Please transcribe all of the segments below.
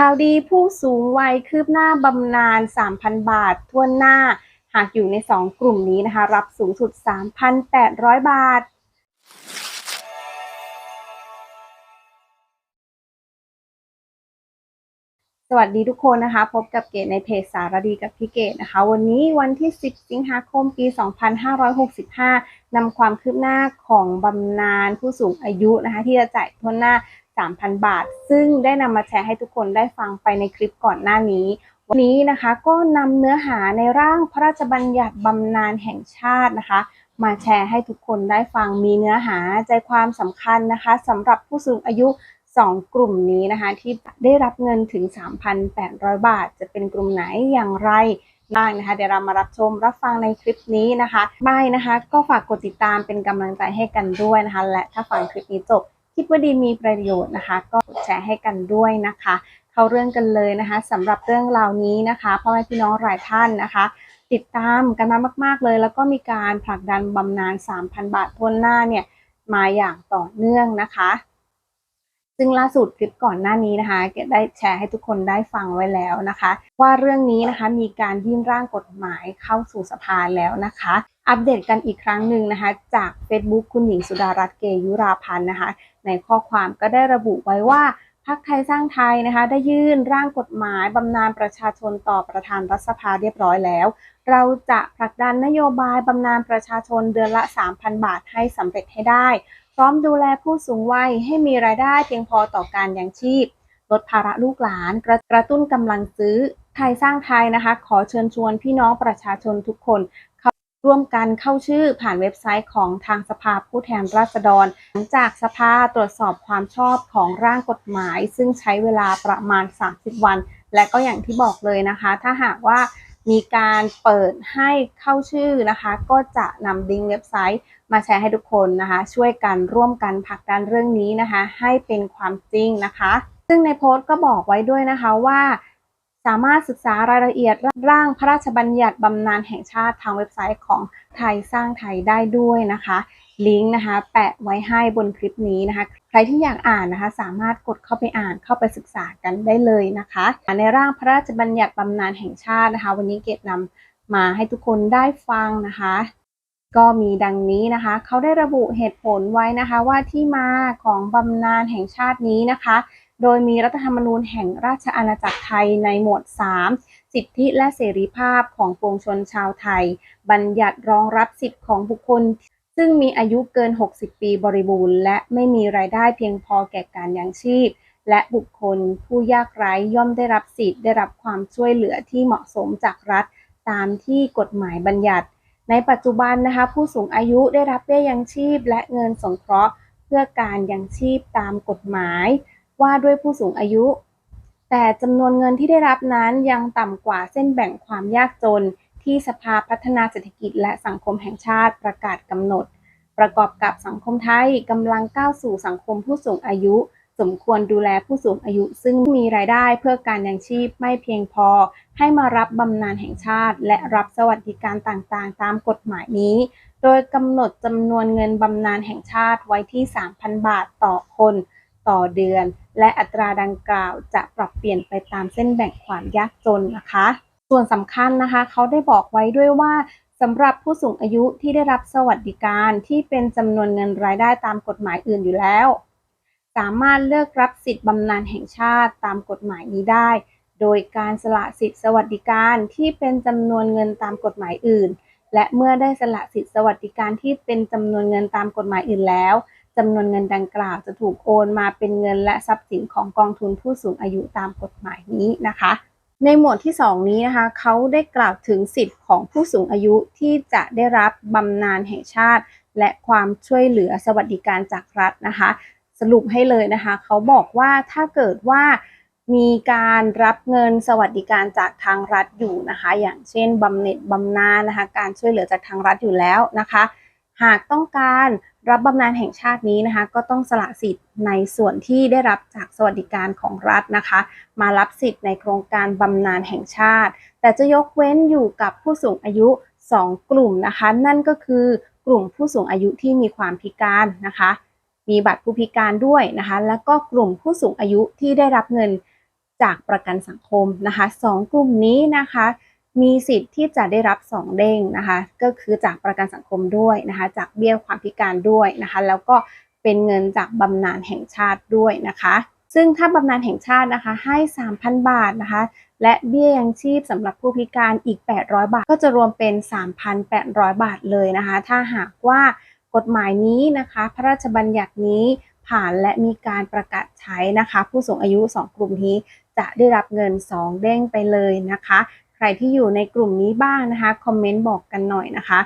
ข่าวดีผู้สูงวัยคืบหน้าบำนาญ 3,000 บาททั่วหน้า หากอยู่ใน 2 กลุ่มนี้นะคะ รับสูงสุด 3,800 บาท สวัสดีทุกคนนะคะ พบกับเกตในเพจสารดีกับพี่เกตนะคะ วันนี้วันที่ 10 สิงหาคม ปี 2565นำความคืบหน้าของบำนาญผู้สูงอายุนะคะ ที่จะจ่ายทั่วหน้า 3,000 บาท ซึ่งได้นำมาแชร์ให้ทุกคนได้ฟังไปในคลิปก่อนหน้านี้ วันนี้นะคะก็นำเนื้อหาในร่างพระราชบัญญัติบำนาญแห่งชาตินะคะ มาแชร์ให้ทุกคนได้ฟังมีเนื้อหาใจความสำคัญนะคะสำหรับผู้สูงอายุ 2 กลุ่มนี้นะคะ ที่ได้รับเงินถึง 3,800 บาท จะเป็นกลุ่มไหนอย่างไรบ้างนะคะเดี๋ยวเรามารับชมรับฟังในคลิปนี้นะคะไม่นะคะ ก็ฝากกดติดตามเป็นกำลังใจให้กันด้วยนะคะ และถ้าฟังคลิปนี้จบ คิดว่าดีมีประโยชน์นะคะ ก็แชร์ให้กันด้วยนะคะ เข้าเรื่องกันเลยนะคะสำหรับเรื่องราวนี้นะคะพ่อแม่พี่น้องหลายท่านนะคะ ติดตามกันมามาก ๆเลย แล้วก็มีการผลักดันบำนาญ 3,000 บาททวนหน้าเนี่ยมาอย่างต่อเนื่องนะคะ ซึ่งล่าสุดคลิปก่อนหน้านี้นะคะเกดได้แชร์ให้ทุกคนได้ฟังไว้แล้วนะคะ ว่าเรื่องนี้นะคะมีการยื่นร่างกฎหมายเข้าสู่สภาแล้วนะคะ อัปเดตกันอีกครั้งหนึ่งนะคะ จาก Facebook คุณหญิงสุดารัตน์เกยุราพันธ์นะคะ ในข้อความก็ได้ระบุไว้ว่าพรรคไทยสร้างไทยนะคะ ได้ยื่นร่างกฎหมายบำนาญประชาชนต่อประธานรัฐสภาเรียบร้อยแล้ว เราจะผลักดันนโยบายบำนาญประชาชนเดือนละ 3,000 บาทให้สำเร็จให้ได้ พร้อมดูแลผู้สูงวัยให้มีรายได้เพียงพอต่อการยังชีพ ลดภาระลูกหลาน กระกระตุ้นกำลังซื้อไทยสร้างไทยนะคะ ขอเชิญชวนพี่น้องประชาชนทุกคนเข้าร่วมกันเข้าชื่อผ่านเว็บไซต์ของทางสภาผู้แทนราษฎร หลังจากสภาตรวจสอบความชอบของร่างกฎหมาย ซึ่งใช้เวลาประมาณ 30 วัน และก็อย่างที่บอกเลยนะคะ ถ้าหากว่า มีการเปิดให้เข้าชื่อนะคะ ก็จะนำลิงก์เว็บไซต์มาแชร์ให้ทุกคนนะคะ ช่วยกันร่วมกันผลักดันเรื่องนี้นะคะ ให้เป็นความจริงนะคะ ซึ่งในโพสต์ก็บอกไว้ด้วยนะคะว่าสามารถศึกษารายละเอียดร่างพระราชบัญญัติบำนาญแห่งชาติทางเว็บไซต์ของไทยสร้างไทยได้ด้วยนะคะ ลิงก์นะคะ แปะไว้ให้บนคลิปนี้นะคะ ใครที่อยากอ่านนะคะ สามารถกดเข้าไปอ่านเข้าไปศึกษากันได้เลยนะคะ ในร่างพระราชบัญญัติบำนาญแห่งชาตินะคะ วันนี้เกดนำมาให้ทุกคนได้ฟังนะคะ ก็มีดังนี้นะคะ เขาได้ระบุเหตุผลไว้นะคะว่าที่มาของบำนาญแห่งชาตินี้นะคะ โดยมีรัฐธรรมนูญแห่งราชอาณาจักรไทยในหมวด3สิทธิและเสรีภาพของปวงชนชาวไทย บัญญัติรองรับสิทธิของบุคคล ซึ่งมีอายุเกิน 60 ปีบริบูรณ์ และไม่มีรายได้เพียงพอแก่การยังชีพ และบุคคลผู้ยากไร้ย่อมได้รับสิทธิ์ได้รับความช่วยเหลือที่เหมาะสมจากรัฐ ตามที่กฎหมายบัญญัติ ในปัจจุบันนะคะ ผู้สูงอายุได้รับเบี้ยยังชีพ และเงินสงเคราะห์ เพื่อการยังชีพตามกฎหมาย ว่าด้วยผู้สูงอายุ แต่จำนวนเงินที่ได้รับนั้นยังต่ำกว่าเส้นแบ่งความยากจน ที่สภาพัฒนาเศรษฐกิจและสังคมแห่งชาติประกาศกำหนด ประกอบกับสังคมไทยกำลังก้าวสู่สังคมผู้สูงอายุ สมควรดูแลผู้สูงอายุ ซึ่งมีรายได้เพื่อการยังชีพไม่เพียงพอ ให้มารับบำนาญแห่งชาติ และรับสวัสดิการต่างๆ ตามกฎหมายนี้ โดยกำหนดจำนวนเงินบำนาญแห่งชาติไว้ที่ 3,000 บาทต่อคนต่อเดือน และอัตราดังกล่าวจะปรับเปลี่ยนไปตามเส้นแบ่งความยากจนนะคะ ส่วนสำคัญนะคะ เขาได้บอกไว้ด้วยว่าสำหรับผู้สูงอายุที่ได้รับสวัสดิการที่เป็นจำนวนเงินรายได้ตามกฎหมายอื่นอยู่แล้ว สามารถเลือกรับสิทธิบำนาญแห่งชาติตามกฎหมายนี้ได้ โดยการสละสิทธิสวัสดิการที่เป็นจำนวนเงินตามกฎหมายอื่น และเมื่อได้สละสิทธิสวัสดิการที่เป็นจำนวนเงินตามกฎหมายอื่นแล้วจำนวนเงินดังกล่าวจะถูกโอนมาเป็นเงินและทรัพย์สินของกองทุนผู้สูงอายุตามกฎหมายนี้นะคะ ในหมวดที่ 2 นี้นะคะเขาได้กล่าวถึงสิทธิ์ของผู้สูงอายุที่จะได้รับบำนาญแห่งชาติ และความช่วยเหลือสวัสดิการจากรัฐนะคะ สรุปให้เลยนะคะเขาบอกว่าถ้าเกิดว่ามีการรับเงินสวัสดิการจากทางรัฐอยู่นะคะ อย่างเช่นบำเหน็จบำนาญนะคะ การช่วยเหลือจากทางรัฐอยู่แล้วนะคะ หากต้องการรับบำนาญแห่งชาตินี้นะคะ ก็ต้องสละสิทธิ์ในส่วนที่ได้รับจากสวัสดิการของรัฐนะคะ มารับสิทธิ์ในโครงการบำนาญแห่งชาติ แต่จะยกเว้นอยู่กับผู้สูงอายุ 2 กลุ่มนะคะ นั่นก็คือกลุ่มผู้สูงอายุที่มีความพิการนะคะ มีบัตรผู้พิการด้วยนะคะ แล้วก็กลุ่มผู้สูงอายุที่ได้รับเงินจากประกันสังคมนะคะสองกลุ่มนี้นะคะ มีสิทธิ์ที่จะได้รับ 2 เด้งนะคะก็คือจากประกันสังคมด้วยนะคะจากเบี้ยความพิการด้วยนะคะแล้วก็เป็นเงินจากบำนาญแห่งชาติด้วยนะคะ ซึ่งถ้าบำนาญแห่งชาตินะคะให้ 3,000 บาทนะคะและเบี้ยยังชีพสำหรับผู้พิการอีก 800 บาท ก็จะรวมเป็น 3,800 บาทเลยนะคะ ถ้าหากว่ากฎหมายนี้นะคะ พระราชบัญญัตินี้ผ่านและมีการประกาศใช้นะคะ ผู้สูงอายุ 2 กลุ่มนี้จะได้รับเงิน 2 เด้งไปเลยนะคะ ใครที่อยู่ในกลุ่มนี้บ้างนะคะคอมเมนต์บอกกันหน่อยนะคะ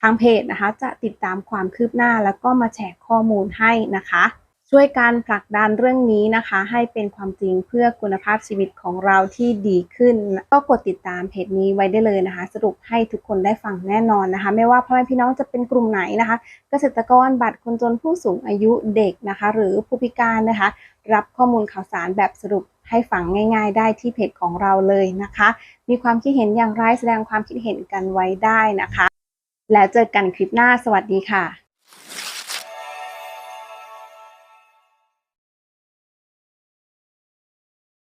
ทางเพจนะคะจะติดตามความคืบหน้าแล้วก็มาแชร์ข้อมูลให้นะคะ ช่วยการผลักดันเรื่องนี้นะคะ ให้เป็นความจริงเพื่อคุณภาพชีวิตของเราที่ดีขึ้น ก็กดติดตามเพจนี้ไว้ได้เลยนะคะ สรุปให้ทุกคนได้ฟังแน่นอนนะคะ ไม่ว่าพ่อแม่พี่น้องจะเป็นกลุ่มไหนนะคะ เกษตรกรบัตรคนจนผู้สูงอายุเด็กนะคะ หรือผู้พิการนะคะ รับข้อมูลข่าวสารแบบสรุป ให้ฟังง่าย ๆ ได้ที่เพจของเราเลยนะคะ มีความคิดเห็นอย่างไรแสดงความคิดเห็นกันไว้ได้นะคะ แล้วเจอกันคลิปหน้าสวัสดีค่ะ